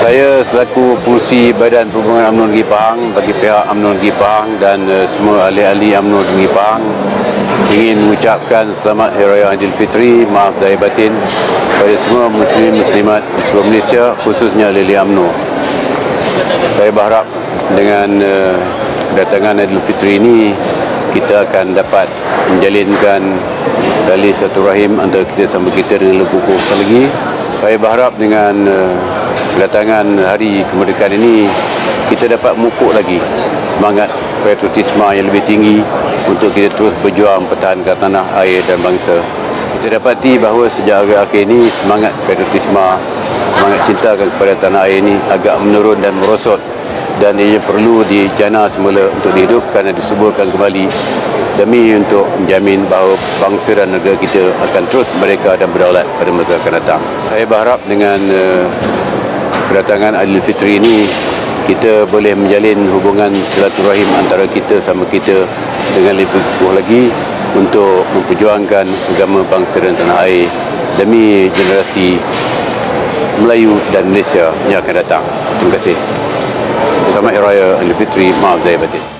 Saya selaku Pengurusi Badan Perhubungan UMNO Negeri Pahang bagi pihak UMNO Negeri Pahang dan uh, semua ahli-ahli UMNO Negeri Pahang ingin mengucapkan selamat Hari Raya Aidilfitri, maaf zahir batin kepada semua muslim muslimat di seluruh Malaysia khususnya ahli UMNO. Saya berharap dengan uh, kedatangan Aidilfitri ini kita akan dapat menjalinkan tali satu rahim antara kita sama kita dengan lebih kukuh lagi. Saya berharap dengan uh, kedatangan hari kemerdekaan ini kita dapat memupuk lagi semangat patriotisme yang lebih tinggi untuk kita terus berjuang pertahankan tanah air dan bangsa. Kita dapati bahawa sejak akhir ini semangat patriotisme, semangat cinta kepada tanah air ini agak menurun dan merosot dan ia perlu dijana semula untuk dihidupkan dan disuburkan kembali demi untuk menjamin bahawa bangsa dan negara kita akan terus merdeka dan berdaulat pada masa akan datang. Saya berharap dengan uh, kedatangan Aidilfitri ini kita boleh menjalin hubungan silaturahim antara kita sama kita dengan lebih kukuh lagi untuk memperjuangkan agama bangsa dan tanah air demi generasi Melayu dan Malaysia yang akan datang. Terima kasih. Selamat Hari Raya Aidilfitri. Maaf Zahir Batin.